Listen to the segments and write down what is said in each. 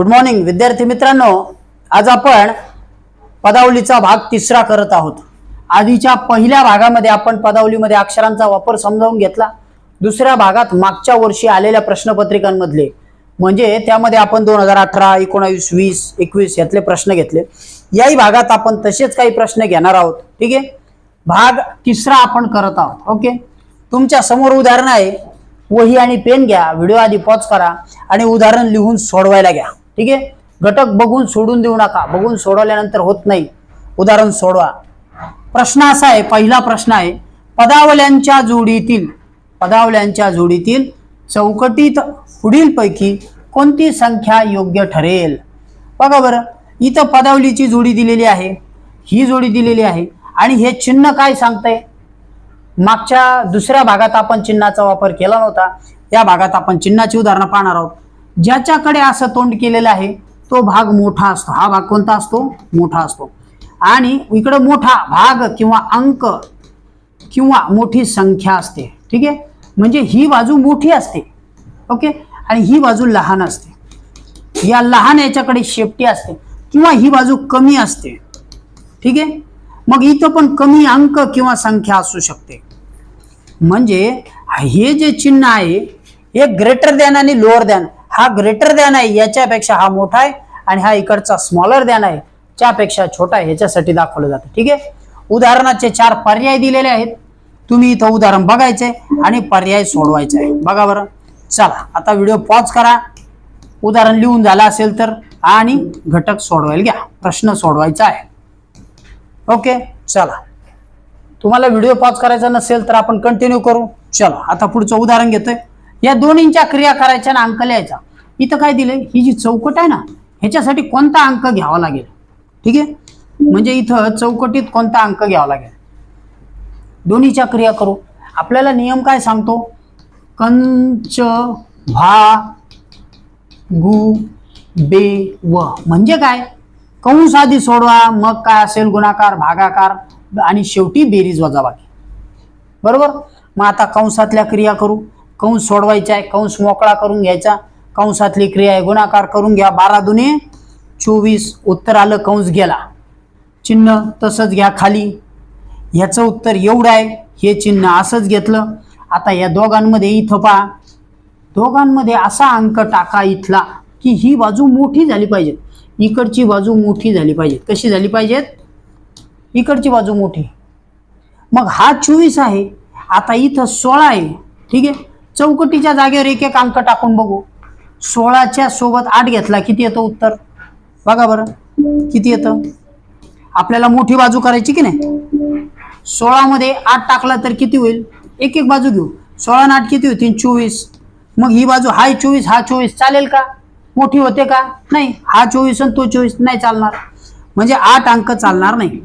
Good morning विद्यार्थी मित्रांनो. आज आपण पदावलीचा भाग तिसरा करत आहोत. आधीच्या पहिल्या भागामध्ये आपण पदावलीमध्ये अक्षरांचा वापर समजावून घेतला. दुसऱ्या भागात मागच्या वर्षी आलेल्या प्रश्नपत्रिकांमधले. म्हणजे त्यामध्ये आपण दोन हजार अठरा एकोणावीस वीस एकवीस यातले प्रश्न घेतले. याही भागात आपण तसेच काही प्रश्न घेणार आहोत. ठीक आहे? भाग तिसरा आपण करत आहोत. ओके? तुमच्यासमोर उदाहरण आहे. वही आणि पेन घ्या. व्हिडिओ आधी पॉज करा आणि उदाहरण लिहून सोडवायला घ्या. ठीक आहे? घटक बघून सोडून देऊ नका. बघून सोडवल्यानंतर होत नाही. उदाहरण सोडवा. प्रश्न असा आहे पहिला प्रश्न आहे पदावल्यांच्या जोडीतील पदावल्यांच्या जोडीतील चौकटीत पुढीलपैकी कोणती संख्या योग्य ठरेल? बघा बरं. इथं पदावलीची जोडी दिलेली आहे. ही जोडी दिलेली आहे. आणि हे चिन्ह काय सांगतंय? मागच्या दुसऱ्या भागात आपण चिन्हाचा वापर केला नव्हता. या भागात आपण चिन्हाची उदाहरणं पाहणार आहोत. ज्याच्याकडे असं तोंड केलेलं आहे तो भाग मोठा असतो. हा भाग कोणता असतो? मोठा असतो. आणि इकडं मोठा भाग किंवा अंक किंवा मोठी संख्या असते. ठीक आहे? म्हणजे ही बाजू मोठी असते. ओके? आणि ही बाजू लहान असते. या लहान याच्याकडे शेपटी असते. किंवा ही बाजू कमी असते. ठीक आहे? मग इथं पण कमी अंक किंवा संख्या असू शकते. म्हणजे हे जे चिन्ह आहे हे ग्रेटर दॅन आणि लोअर दॅन हा ग्रेटर दॅन आहे याच्यापेक्षा हा मोठा आहे आणि हा इकडचा स्मॉलर दॅन आहे त्यापेक्षा छोटा आहे याच्यासाठी दाखवलं जातं. ठीक आहे? उदाहरणाचे चार पर्याय दिलेले आहेत. तुम्ही इथं उदाहरण बघायचे आणि पर्याय सोडवायचे आहे बघा बरं. चला आता व्हिडिओ पॉज करा. उदाहरण लिहून झालं असेल तर आणि घटक सोडवायला घ्या. प्रश्न सोडवायचा आहे. ओके? चला. तुम्हाला व्हिडिओ पॉज करायचा नसेल तर आपण कंटिन्यू करू. चला आता पुढचं उदाहरण घेतोय. या दोन्हींच्या क्रिया करायच्या ना अंक लिहायचा. इथं काय दिलंय? ही जी चौकट आहे ना ह्याच्यासाठी कोणता अंक घ्यावा लागेल? ठीक आहे? म्हणजे इथं चौकटीत कोणता अंक घ्यावा लागेल? दोन्हीच्या क्रिया करू. आपल्याला नियम काय सांगतो? कंच भा गु बे व. म्हणजे काय? कंस आधी सोडवा मग काय असेल? गुणाकार भागाकार आणि शेवटी बेरीज वजाबाकी. बरोबर? मग आता कंसातल्या क्रिया करू. कंस सोडवायचा आहे कंस मोकळा करून घ्यायचा. कंसातली क्रिया आहे गुणाकार करून घ्या. बारा दुने चोवीस उत्तर आलं कंस गेला. चिन्ह तसंच घ्या खाली. ह्याचं उत्तर एवढं आहे हे चिन्ह असंच घेतलं. आता या दोघांमध्ये इथं पहा. दोघांमध्ये असा अंक टाका इथला की ही बाजू मोठी झाली पाहिजे इकडची बाजू मोठी झाली पाहिजे कशी झाली पाहिजेत? इकडची बाजू मोठी. मग हा चोवीस आहे. आता इथं सोळा आहे. ठीक आहे? चौकटीच्या जागेवर एक एक अंक टाकून बघू. सोळाच्या सोबत आठ घेतला किती येतं उत्तर? बघा बरं किती येतं? आपल्याला मोठी बाजू करायची की नाही? सोळामध्ये आठ टाकला तर किती होईल? एक एक बाजू घेऊ. सोळा आणि आठ किती होतील? चोवीस. मग ही बाजू हाय चोवीस हा चोवीस चालेल का? मोठी होते का? नाही. हा चोवीस आणि तो चोवीस नाही चालणार. म्हणजे आठ अंक चालणार नाही.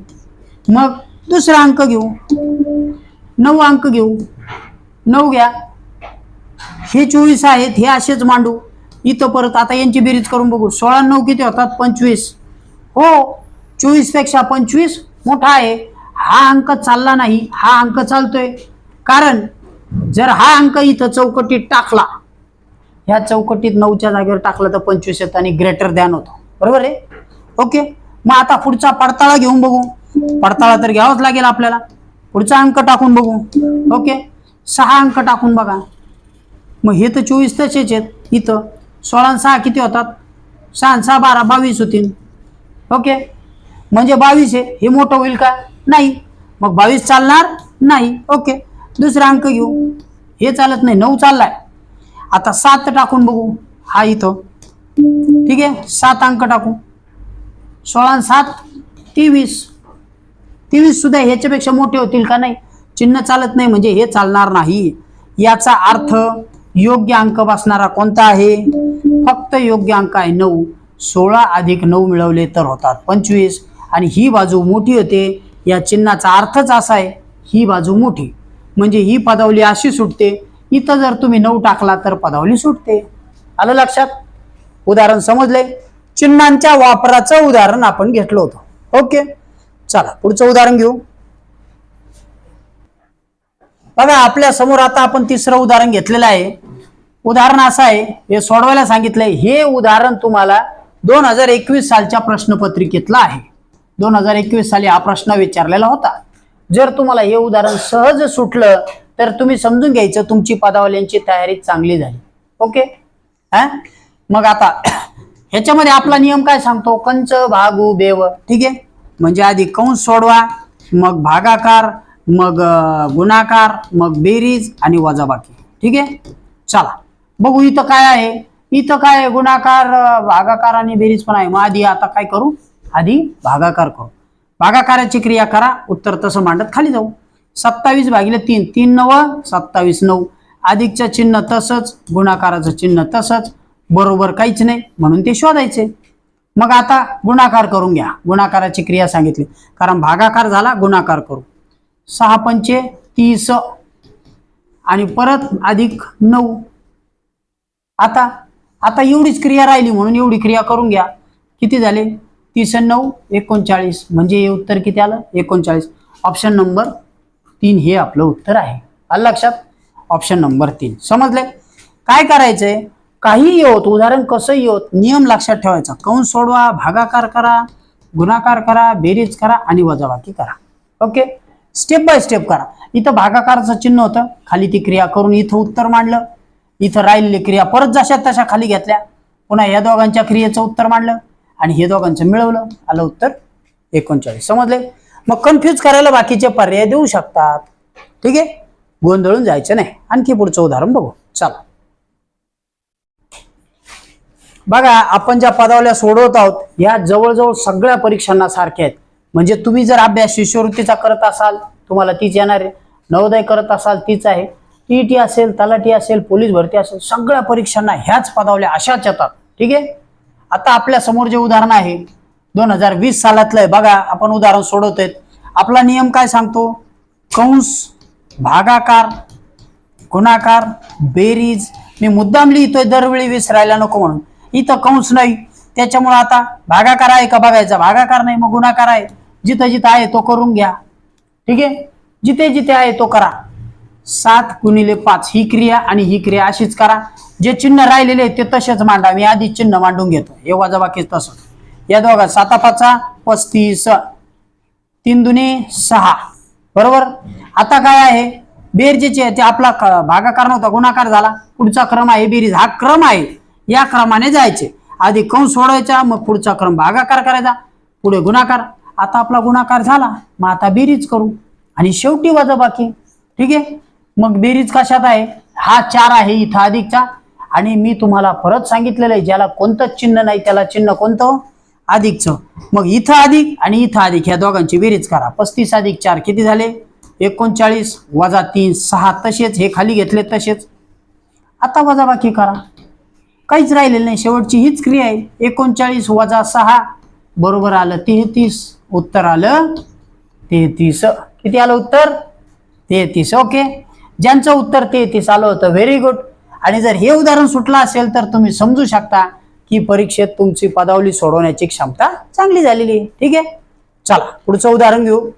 मग दुसरा अंक घेऊ. नऊ अंक घेऊ. नऊ घ्या. हे चोवीस आहेत हे असेच मांडू. इथं परत आता यांची बेरीज करून बघू. सोळा नऊ किती होतात? पंचवीस. हो चोवीसपेक्षा पंचवीस मोठा आहे. हा अंक चालला नाही. हा अंक चालतोय. कारण जर हा अंक इथं चौकटीत टाकला ह्या चौकटीत नऊच्या जागेवर टाकला तर पंचवीस येतं आणि ग्रेटर दॅन होतो. बरोबर आहे? ओके. मग आता पुढचा पडताळा घेऊन बघू. पडताळा तर घ्यावाच लागेल आपल्याला. पुढचा अंक टाकून बघू. ओके. सहा अंक टाकून बघा. मग हे तर चोवीस तसेच आहेत. इथं सोळा आणि सहा किती होतात? सहा आणि सहा बारा बावीस होतील. ओके? म्हणजे बावीस आहे. हे मोठं होईल का? नाही. मग बावीस चालणार? नाही. ओके? दुसरा अंक घेऊ. हे चालत नाही. नऊ चाललाय. आता सात टाकून बघू. हा इथं. ठीक आहे? सात अंक टाकू. सोळा सात तेवीस. तेवीस सुद्धा ह्याच्यापेक्षा मोठे होतील का? नाही. चिन्ह चालत नाही. म्हणजे हे चालणार नाही. याचा अर्थ योग्य अंक बसणारा कोणता आहे? फक्त योग्य अंक आहे नऊ. सोळा अधिक नऊ मिळवले तर होतात पंचवीस. आणि ही बाजू मोठी होते. या चिन्हाचा अर्थच असा आहे ही बाजू मोठी. म्हणजे ही पदावली अशी सुटते. इथं जर तुम्ही नऊ टाकला तर पदावली सुटते. आलं लक्षात? उदाहरण समजले? चिन्हांच्या वापराचं उदाहरण आपण घेतलं होतं. ओके? चला पुढचं उदाहरण घेऊ. बघा आपल्यासमोर आता आपण तिसरं उदाहरण घेतलेलं आहे. उदाहरण असं आहे हे सोडवायला सांगितलंय. हे उदाहरण तुम्हाला दोन हजार एकवीस सालच्या प्रश्नपत्रिकेतला आहे. दोन हजार एकवीस साली हा प्रश्न विचारलेला होता. जर तुम्हाला हे उदाहरण सहज सुटलं तर तुम्ही समजून घ्यायचं तुमची पदावल्यांची तयारी चांगली झाली. ओके? हा? मग आता ह्याच्यामध्ये आपला नियम काय सांगतो? कंच भागू बेव. ठीक आहे? म्हणजे आधी कंस सोडवा मग भागाकार मग गुणाकार मग बेरीज आणि वजाबाकी. ठीक आहे? चला. बघू इथं काय आहे. इथं काय आहे? गुणाकार भागाकार आणि बेरीज पण आहे. मग आधी आता काय करू? आधी भागाकार करू. भागाकाराची क्रिया करा. उत्तर तसं मांडत खाली जाऊ. सत्तावीस भागिले तीन. तीन नव सत्तावीस नऊ. अधिकचं चिन्ह तसंच गुणाकाराचं चिन्ह तसंच. बरोबर काहीच नाही. म्हणून ते शोधायचे. मग आता गुणाकार करून घ्या. गुणाकाराची क्रिया सांगितली. कारण भागाकार झाला गुणाकार करू. सहा पंचे तीस. आणि परत अधिक नऊ. आता आता एवढीच क्रिया राहिली म्हणून एवढी क्रिया करून घ्या. किती झाले? तीस नऊ एकोणचाळीस. म्हणजे हे उत्तर किती आलं? एकोणचाळीस. ऑप्शन नंबर तीन हे आपलं उत्तर आहे. आलं लक्षात? ऑप्शन नंबर तीन. समजले? काय करायचंय? काहीही होत उदाहरण कसंही येत नियम लक्षात ठेवायचा. कंस सोडवा भागाकार करा गुणाकार करा बेरीज करा आणि वजाबाकी करा. ओके? स्टेप बाय स्टेप करा. इथं भागाकाराचं चिन्ह होतं. खाली ती क्रिया करून इथं उत्तर मांडलं. इथं राहिलेली क्रिया परत जशा तशा खाली घेतल्या. पुन्हा या दोघांच्या क्रियेचं उत्तर मांडलं आणि हे दोघांचं मिळवलं. आलं उत्तर एकोणचाळीस. समजले? मग कन्फ्यूज करायला बाकीचे पर्याय देऊ शकतात. ठीक आहे? गोंधळून जायचं नाही. आणखी पुढचं उदाहरण बघू. चला. बघा आपण ज्या पदावल्या सोडवत आहोत या जवळजवळ सगळ्या परीक्षांना सारख्या आहेत. म्हणजे तुम्ही जर अभ्यास शिष्यवृत्तीचा करत असाल तुम्हाला तीच येणार आहे. नवोदय करत असाल तीच आहे. टीईटी असेल तलाठी असेल पोलीस भरती असेल सगळ्या परीक्षांना ह्याच पदावल्या अशाच येतात. ठीक आहे? आता आपल्यासमोर जे उदाहरण आहे दोन हजार वीस सालातलं आहे बघा आपण उदाहरण सोडवतोय. आपला नियम काय सांगतो? कंस भागाकार गुणाकार बेरीज. मी मुद्दाम लिहितोय दरवेळी विसरायला नको म्हणून. इथं कंस नाही. त्याच्यामुळे आता भागाकार आहे का बघायचा? भागाकार नाही मग गुणाकार आहे. जिथं जिथं आहे तो करून घ्या. ठीक आहे? जिथे जिथे आहे तो करा. सात गुणिले पाच ही क्रिया आणि ही क्रिया अशीच करा. जे चिन्ह राहिलेले ते तसेच मांडा. मी आधी चिन्ह मांडून घेतो. हे वजाबाकी तसं. या दोघा साता पाचा पस्तीस. तीन दुने सहा. बरोबर? आता काय आहे? बेरजेचे ते आपला क- भागाकार नव्हता. गुणाकार झाला. पुढचा क्रम आहे बेरीज. हा क्रम आहे. या क्रमाने जायचे. आधी कंस सोडायचा मग पुढचा क्रम भागाकार करायचा. पुढे गुणाकार. आता आपला गुणाकार झाला मग आता बेरीज करू. आणि शेवटी वजाबाकी. ठीक आहे? मग बेरीज कशात आहे? हा चार आहे इथं अधिकचा. आणि मी तुम्हाला परत सांगितलेलं आहे ज्याला कोणतंच चिन्ह नाही त्याला चिन्ह कोणतं? अधिकचं. मग इथं अधिक आणि इथं अधिक ह्या दोघांची बेरीज करा. पस्तीस अधिक चार किती झाले? एकोणचाळीस वजा तीन सहा तसेच. हे खाली घेतले तसेच. आता वजाबाकी करा. काहीच राहिलेलं नाही. शेवटची हीच क्रिया आहे. एकोणचाळीस वजा सहा बरोबर आलं तेहतीस उत्तर आलं तेहतीस. किती आलं उत्तर? तेहतीस. ओके. ज्यांचं उत्तर तेहतीस आलं होतं व्हेरी गुड आणि जर हे उदाहरण सुटलं असेल तर तुम्ही समजू शकता की परीक्षेत तुमची पदावली सोडवण्याची क्षमता चांगली झालेली. आहे ठीक आहे? चला पुढचं उदाहरण घेऊ.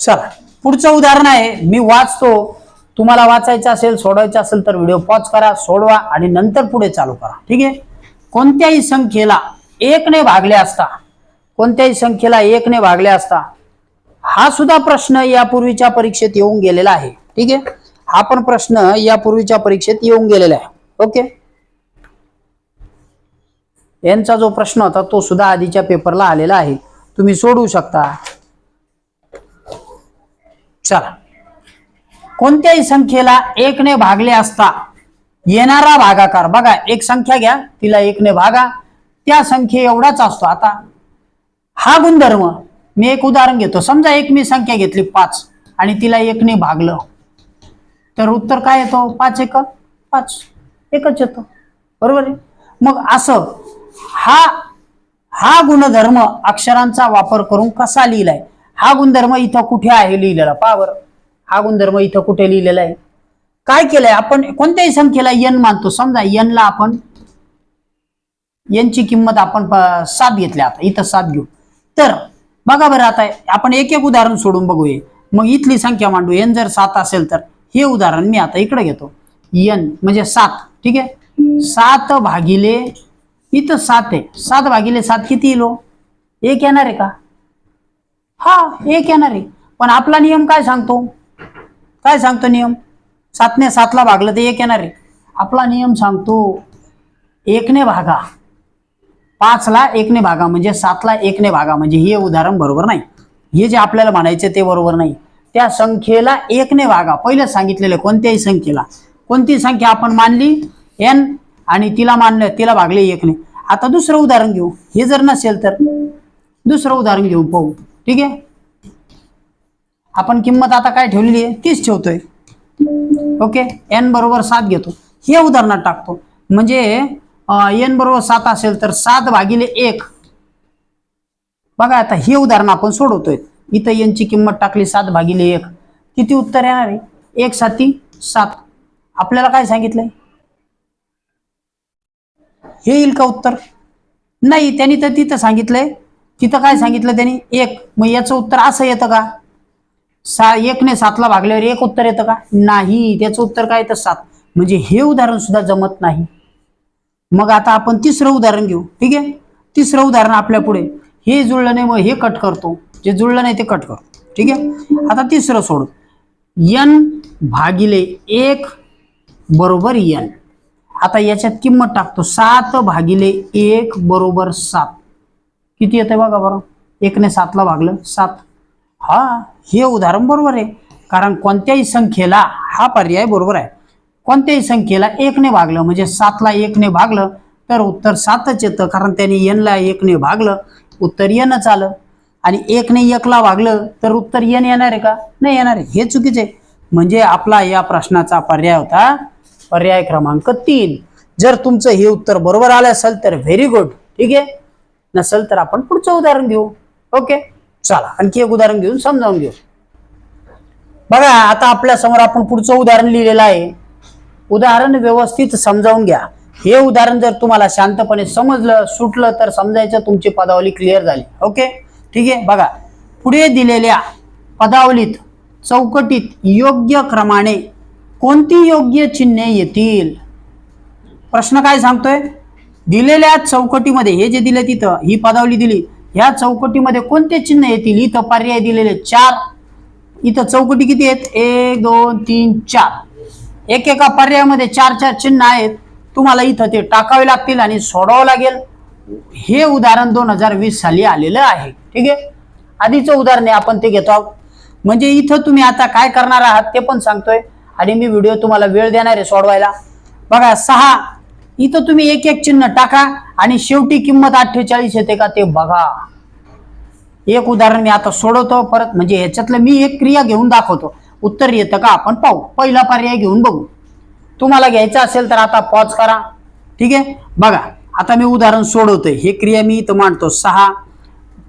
चला पुढचं उदाहरण आहे. मी वाचतो. तुम्हाला वाचायचं असेल सोडवायचं असेल तर व्हिडिओ पॉज करा सोडवा आणि नंतर पुढे चालू करा. ठीक आहे? कोणत्याही संख्येला एकने भागले असता कोणत्याही संख्येला एकने भागले असता हा सुद्धा प्रश्न यापूर्वीच्या परीक्षेत येऊन गेलेला आहे. ठीक आहे? हा पण प्रश्न यापूर्वीच्या परीक्षेत येऊन गेलेला आहे. ओके? यांचा जो प्रश्न होता तो सुद्धा आधीच्या पेपरला आलेला आहे. तुम्ही सोडवू शकता. चला. कोणत्याही संख्येला एकने भागले असता येणारा भागाकार बघा एक संख्या घ्या तिला एकने भागा. त्या संख्ये एवढाच असतो. आता हा गुणधर्म मी एक उदाहरण घेतो. समजा एक मी संख्या घेतली पाच आणि तिला एकने भागलं. तर उत्तर काय येतो? पाच एक पाच. एकच येतो. बरोबर आहे? मग असं हा हा गुणधर्म अक्षरांचा वापर करून कसा लिहिलाय? हा गुणधर्म इथं कुठे आहे लिहिलेला? पावर हा गुणधर्म इथं कुठे लिहिलेला आहे? काय केलंय? आपण कोणत्याही संख्येला यन मानतो. समजा यनला आपण यांची किंमत आपण सात घेतल्या आता. इथं सात घेऊ. तर बघा बरं आता आपण एक एक उदाहरण सोडून बघूया. मग इथली संख्या मांडू. एन जर सात असेल तर हे उदाहरण मी आता इकडे घेतो. एन म्हणजे सात ठीक आहे? सात भागिले इथं सात आहे. सात भागिले सात किती येईल हो? एक येणार आहे का? हा एक येणार आहे. पण आपला नियम काय सांगतो? काय सांगतो नियम? सातने सातला भागलं तर एक येणार आहे. आपला नियम सांगतो एकने भागा. पाचला एकने भागा म्हणजे सातला एकने भागा म्हणजे हे उदाहरण बरोबर नाही. हे जे आपल्याला म्हणायचे ते बरोबर नाही. त्या संख्येला एकने भागा. पहिलं सांगितलेलं कोणत्याही संख्येला. कोणती संख्या आपण मानली? एन आणि तिला मानलं तिला भागले एकने. आता दुसरं उदाहरण घेऊ. हे जर नसेल तर दुसरं उदाहरण घेऊ पाहू. ठीक आहे? आपण किंमत आता काय ठेवलेली आहे? तीच ठेवतोय. ओके? एन बरोबर सात घेतो. हे उदाहरणात टाकतो. म्हणजे एन बरोबर सात असेल तर सात भागिले एक. बघा आता हे उदाहरण आपण सोडवतोय. इथं यांची किंमत टाकली सात भागिले एक. किती उत्तर येणार आहे? एक साती सात. आपल्याला काय सांगितलंय? हे येईल का उत्तर? नाही त्यांनी तर तिथं सांगितलंय. तिथं काय सांगितलं त्यांनी? एक. मग याचं उत्तर असं येतं का? सा एकने सातला भागल्यावर एक उत्तर येतं का? नाही त्याचं उत्तर काय? येतं सात. म्हणजे हे उदाहरण सुद्धा जमत नाही. मग आता आपण तिसरं उदाहरण घेऊ. ठीक आहे? तिसरं उदाहरण आपल्या पुढे. हे जुळलं नाही मग हे कट करतो. जे जुळलं नाही ते कट करतो ठीक आहे? आता तिसरं सोड. यन भागिले एक बरोबर यन आता याच्यात किंमत टाकतो. सात भागिले एक बरोबर सात. किती येते बघा बरं? एकने सातला भागलं सात. हा हे उदाहरण बरोबर आहे. कारण कोणत्याही संख्येला हा पर्याय बरोबर आहे. कोणत्याही संख्येला एकने भागलं म्हणजे सातला एकने भागलं तर उत्तर सातच येतं कारण त्याने एनला एकने भागलं उत्तर येणच आलं आणि एकने एकला भागलं तर उत्तर येण येणार आहे का? नाही येणार आहे. हे चुकीचे आहे. म्हणजे आपला या प्रश्नाचा पर्याय होता पर्याय क्रमांक तीन. जर तुमचं हे उत्तर बरोबर आलं असेल तर व्हेरी गुड ठीक आहे? नसेल तर आपण पुढचं उदाहरण घेऊ. ओके? चला आणखी एक उदाहरण घेऊन समजावून घेऊ. बघा आता आपल्यासमोर आपण पुढचं उदाहरण लिहिलेलं आहे. उदाहरण व्यवस्थित समजावून घ्या. हे उदाहरण जर तुम्हाला शांतपणे समजलं सुटलं तर समजायचं तुमची पदावली क्लिअर झाली. ओके ठीक आहे? बघा. पुढे दिलेल्या पदावलीत चौकटीत योग्य क्रमाने कोणती योग्य चिन्हे येतील? प्रश्न काय सांगतोय? दिलेल्या चौकटीमध्ये हे जे दिले तिथं ही पदावली दिली ह्या चौकटीमध्ये कोणते चिन्ह येतील? इथं पर्याय दिलेले चार. इथं चौकटी किती आहेत? एक दोन तीन चार. एकेका पर्यायामध्ये चार चार चिन्ह आहेत. तुम्हाला इथं ते टाकावे लागतील आणि सोडावं लागेल. हे उदाहरण दोन हजार वीस साली आलेलं आहे. ठीक आहे? आधीचं उदाहरण आहे आपण ते घेतो आहोत. म्हणजे इथं तुम्ही आता काय करणार आहात ते पण सांगतोय. आणि मी व्हिडिओ तुम्हाला वेळ देणार आहे सोडवायला. बघा सहा. इथं तुम्ही एक एक चिन्ह टाका आणि शेवटी किंमत अठ्ठेचाळीस येते का ते बघा. एक उदाहरण मी आता सोडवतो परत. म्हणजे ह्याच्यातलं मी एक क्रिया घेऊन दाखवतो. उत्तर येतं का आपण पाहू. पहिला पर्याय घेऊन बघू. तुम्हाला घ्यायचं असेल तर आता पॉज करा. ठीक आहे? बघा आता मी उदाहरण सोडवतोय. हे क्रिया मी इथं मांडतो. सहा.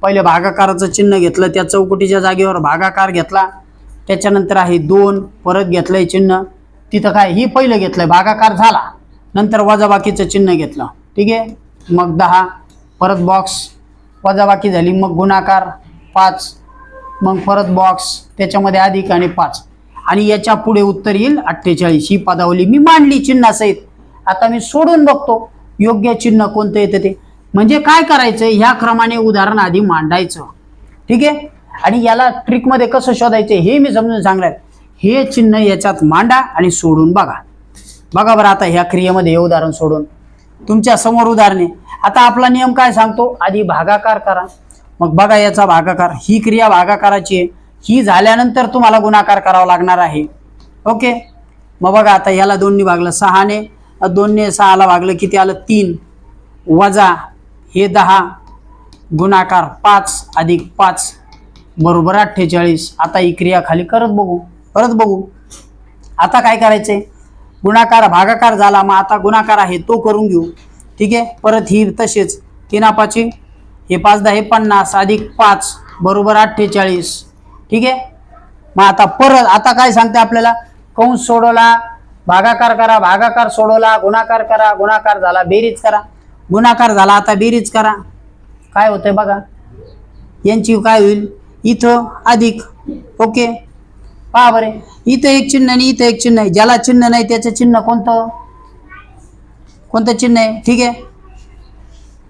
पहिले भागाकाराचं चिन्ह घेतलं. त्या चौकटीच्या जागेवर भागाकार घेतला. त्याच्यानंतर आहे दोन. परत घेतलंय चिन्ह. तिथं काय? ही पहिलं घेतलंय. भागाकार झाला. नंतर वजाबाकीचं चिन्ह घेतलं. ठीक आहे? मग दहा. परत बॉक्स वजाबाकी झाली. मग गुणाकार. पाच. मग परत बॉक्स त्याच्यामध्ये अधिक आणि पाच. आणि याच्यापुढे उत्तर येईल अठ्ठेचाळीस. ही पदावली मी मांडली चिन्हासहित. आता मी सोडून बघतो. योग्य चिन्ह कोणतं येतं ते. म्हणजे काय करायचं? ह्या क्रमाने उदाहरण आधी मांडायचं. ठीक आहे? आणि याला ट्रिकमध्ये कसं शोधायचं हे मी समजून सांगणार. हे चिन्ह याच्यात मांडा आणि सोडून बघा. बघा बरं आता ह्या क्रियेमध्ये हे उदाहरण सोडून. तुमच्यासमोर उदाहरणे. आता आपला नियम काय सांगतो? आधी भागाकार करा. मग बघा याचा भागाकार ही क्रिया भागाकाराची आहे. ही झाल्यानंतर तुम्हाला गुणाकार करावा लागणार आहे. ओके? मग बघा आता याला दोन्ही भागलं सहाने. दोनने सहाला भागलं किती आलं? तीन. वजा हे दहा. गुणाकार पाच अधिक पाच बरोबर अठ्ठेचाळीस. आता ही क्रिया खाली करत बघू. परत बघू. आता काय करायचंय? गुणाकार भागाकार झाला मग आता गुणाकार आहे तो करून घेऊ. ठीक आहे? परत ही तसेच. तीन पाची हे पाच दहा हे पन्नास अधिक पाच बरोबर अठ्ठेचाळीस. ठीक आहे? मग आता परत आता काय सांगते आपल्याला? कंस सोडवला भागाकार करा भागाकार सोडवला गुणाकार करा गुणाकार झाला बेरीज करा. गुणाकार झाला आता बेरीज करा. काय होतंय बघा? यांची काय होईल? इथं अधिक. ओके? पहा बरे. इथं एक चिन्ह आणि इथं एक चिन्ह आहे. ज्याला चिन्ह नाही त्याचं चिन्ह कोणतं? कोणतं चिन्ह आहे? ठीक आहे?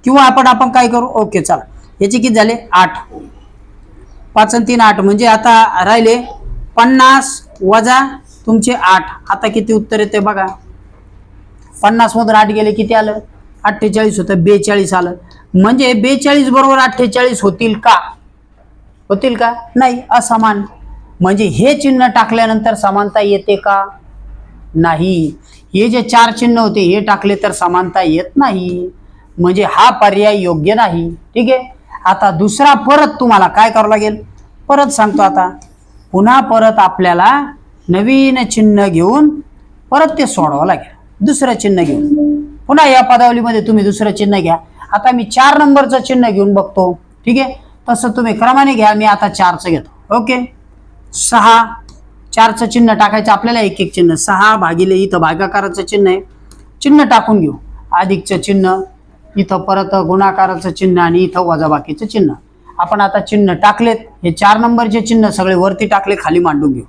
किंवा आपण आपण काय करू? ओके चला. याचे किती झाले? आठ. पाच आणि तीन आठ. म्हणजे आता राहिले पन्नास वजा तुमचे आठ. आता किती उत्तर येते बघा. पन्नास मधून आठ गेले किती आलं? अठ्ठेचाळीस होतं बेचाळीस आलं. म्हणजे बेचाळीस बरोबर अठ्ठेचाळीस होतील का? होतील का? नाही असमान. म्हणजे हे चिन्ह टाकल्यानंतर समानता येते का? नाही. हे जे चार चिन्ह होते हे टाकले तर समानता येत नाही. म्हणजे हा पर्याय योग्य नाही. ठीक आहे? आता दुसरा परत तुम्हाला काय करावं लागेल? परत सांगतो आता. पुन्हा परत आपल्याला नवीन चिन्ह घेऊन परत ते सोडवावं लागेल. दुसरं चिन्ह घेऊन. पुन्हा या पदावलीमध्ये तुम्ही दुसरं चिन्ह घ्या. आता मी चार नंबरचं चिन्ह घेऊन बघतो. ठीक आहे? तसं तुम्ही क्रमाने घ्या. मी आता चारचं घेतो. ओके? सहा. चारचं चिन्ह टाकायचं आपल्याला. एक एक चिन्ह. सहा भागिले इथं भागाकाराचं चिन्ह आहे. चिन्ह टाकून घेऊ. अधिकचं चिन्ह. इथं परत गुणाकाराचं चिन्ह आणि इथं वजाबाकीचं चिन्ह. आपण आता चिन्ह टाकलेत. हे चार नंबरचे चिन्ह सगळे वरती टाकले खाली मांडून घेऊ.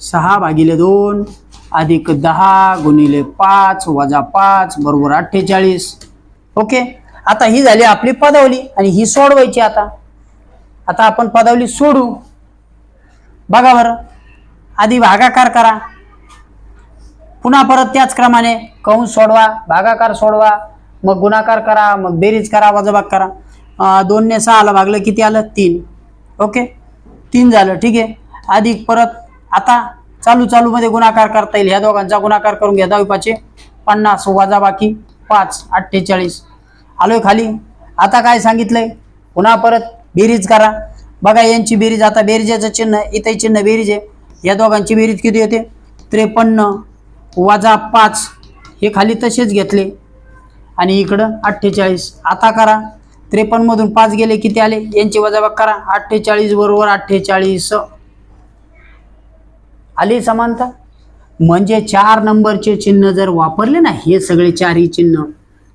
सहा भागिले दोन अधिक दहा गुणिले पाच वजा पाच बरोबर अठ्ठेचाळीस. ओके? आता ही झाली आपली पदावली आणि ही सोडवायची आता. आता आपण पदावली सोडू. बघा बरं. आधी भागाकार करा. पुन्हा परत त्याच क्रमाने कंस सोडवा? भागाकार सोडवा. मग गुणाकार करा मग बेरीज करा वजाबाग करा. दोनने सहाला भागलं किती आलं? तीन. ओके? तीन झालं ठीक आहे? अधिक परत आता चालू चालूमध्ये गुणाकार करता येईल. ह्या दोघांचा गुणाकार करून घ्या. दहावी पाचशे पन्नास वजाबाकी पाच अठ्ठेचाळीस. आलोय खाली? आता काय सांगितलंय? पुन्हा परत बेरीज करा. बघा यांची बेरीज आता बेरीजेचं चिन्ह इथे चिन्ह बेरीज आहे. या दोघांची बेरीज किती होते? त्रेपन्न वजा पाच. हे खाली तसेच घेतले. आणि इकडं अठ्ठेचाळीस. आता करा. त्रेपन्नमधून पाच गेले किती आले? यांची वजाबाग करा. अठ्ठेचाळीस बरोबर अठ्ठेचाळीस. आली समानता? म्हणजे चार नंबरचे चिन्ह जर वापरले ना हे सगळे चारही चिन्ह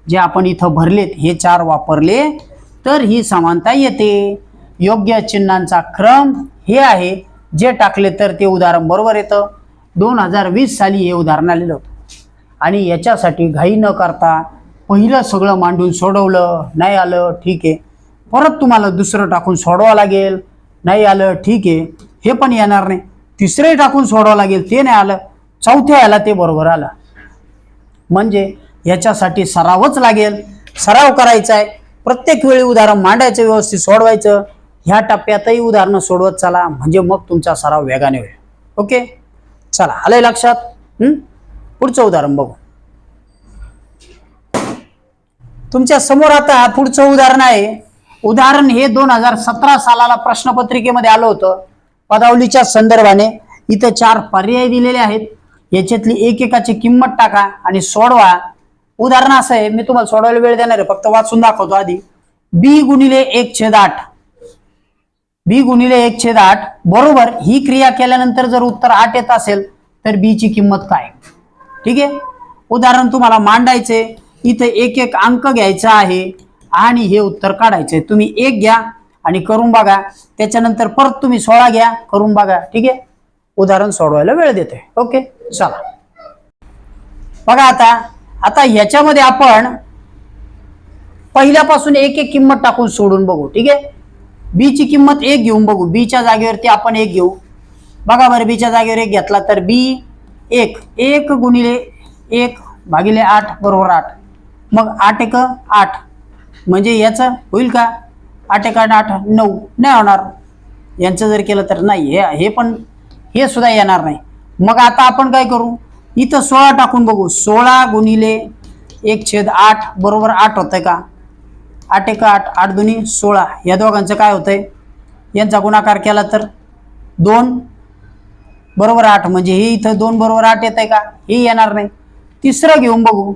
जे आपण इथं भरलेत हे चार वापरले तर ही समानता येते. योग्य चिन्हांचा क्रम हे आहे. जे टाकले तर ते उदाहरण बरोबर येतं. दोन हजार वीस साली हे उदाहरण आलेलं होतं. आणि याच्यासाठी घाई न करता पहिलं सगळं मांडून सोडवलं नाही आलं ठीक आहे. परत तुम्हाला दुसरं टाकून सोडवावं लागेल नाही आलं ठीक आहे. हे पण येणार नाही. तिसरे टाकून सोडावं लागेल ते नाही आलं. चौथ्या याला ते बरोबर आलं. म्हणजे याच्यासाठी सरावच लागेल. सराव करायचा आहे. प्रत्येक वेळी उदाहरण मांडायचं व्यवस्थित सोडवायचं. ह्या टप्प्यातही उदाहरणं सोडवत चला. म्हणजे मग तुमचा सराव वेगाने होईल. ओके? चला आलंय लक्षात? पुढचं उदाहरण बघू. तुमच्यासमोर आता पुढचं उदाहरण आहे. उदाहरण हे दोन हजार सतरा सालाला प्रश्नपत्रिकेमध्ये आलं होतं. पदावलीच्या संदर्भाने इथं चार पर्याय दिलेले आहेत. याच्यातली एकेकाची किंमत टाका आणि सोडवा. उदाहरण असं आहे मी तुम्हाला सोडवायला वेळ देणार आहे फक्त वाचून दाखवतो आधी. बी गुणिले एक छेद आठ. बी गुणिले एक छेद आठ बरोबर ही क्रिया केल्यानंतर जर उत्तर आठ येत असेल तर बी ची किंमत काय? ठीक आहे? उदाहरण तुम्हाला मांडायचे इथे एक एक अंक घ्यायचा आहे आणि हे उत्तर काढायचे तुम्ही एक घ्या आणि करून बघा. त्याच्यानंतर परत तुम्ही सोळा घ्या करून बघा. ठीक आहे? उदाहरण सोडवायला वेळ देते ओके? चला. बघा आता. आता ह्याच्यामध्ये आपण पहिल्यापासून एक एक किंमत टाकून सोडून बघू. ठीक आहे? बी ची किंमत एक घेऊन बघू. बीच्या जागेवरती आपण एक घेऊ. बघा बरं बीच्या जागेवर एक घेतला तर बी एक. एक गुणिले एक भागिले आठ बरोबर आठ. मग आठ एक आठ. म्हणजे याचं होईल का? आठ एक आठ आठ नऊ. नाही होणार. यांचं जर केलं तर नाही. हे हे पण हे सुद्धा येणार नाही. मग आता आपण काय करू? इथं सोळा टाकून बघू. सोळा गुणिले एक छेद आठ बरोबर आठ होतंय का? आठ एक आठ आठ दोन्ही सोळा. या दोघांचं काय होतंय? यांचा गुणाकार केला तर दोन बरोबर आठ. म्हणजे हे इथं दोन बरोबर आठ येत आहे का? हे येणार नाही. तिसरं घेऊन बघू.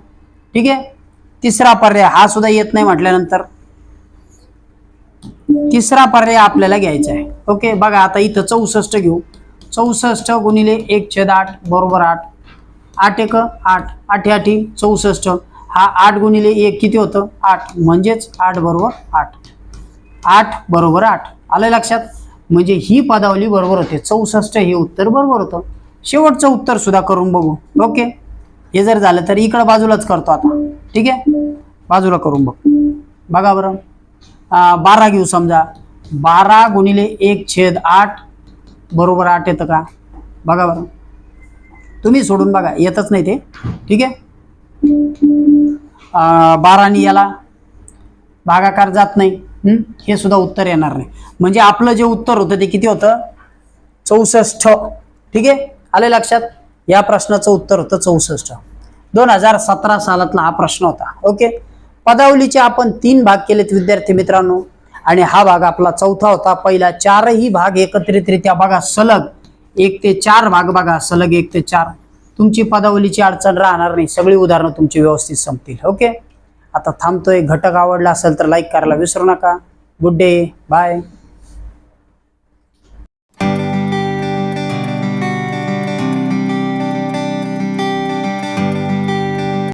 ठीक आहे? तिसरा पर्याय हा सुद्धा येत नाही म्हटल्यानंतर. तिसरा पर्याय आपल्याला घ्यायचा आहे. ओके बघा आता इथं चौसष्ट घेऊ. चौसष्ट गुणिले एक छेद आठ बरोबर आठ. आठ एक आठ. आठ आठी चौसष्ट. हा आठ गुणिले एक किती होतं? आठ. म्हणजेच आठ बरोबर आठ. आठ बरोबर आठ. आलं लक्षात? म्हणजे ही पदावली बरोबर होते. चौसष्ट हे उत्तर बरोबर होतं. शेवटचं उत्तर सुद्धा करून बघू. ओके? हे जर झालं तर इकडं बाजूलाच करतो आता. ठीक आहे? बाजूला करून बघ. बघा बरं. बारा घेऊ समजा. बारा गुणिले एक छेद आठ बरोबर आठ येतं का? बघा बरं. तुम्ही सोडून बघा. येतच नाही ते. ठीक आहे? बारानी याला भागाकार जात नाही. हे सुद्धा उत्तर येणार नाही. म्हणजे आपलं जे उत्तर होतं ते किती होतं? चौसष्ट. ठीक आहे? आले लक्षात? या प्रश्नाचं उत्तर होतं चौसष्ट. दोन हजार सतरा सालातला हा प्रश्न होता. ओके? पदावलीचे आपण तीन भाग केलेत विद्यार्थी मित्रांनो. आणि हा भाग आपला चौथा होता. पहिला चारही भाग एकत्रितरित्या बघा सलग एक ते चार भाग बघा सलग एक ते चार. तुमची पदावलीची अडचण राहणार नाही. सगळी उदाहरणं तुमची व्यवस्थित संपतील. ओके? आता थांबतोय. घटक आवडला असेल तर लाईक करायला विसरू नका. Good day bye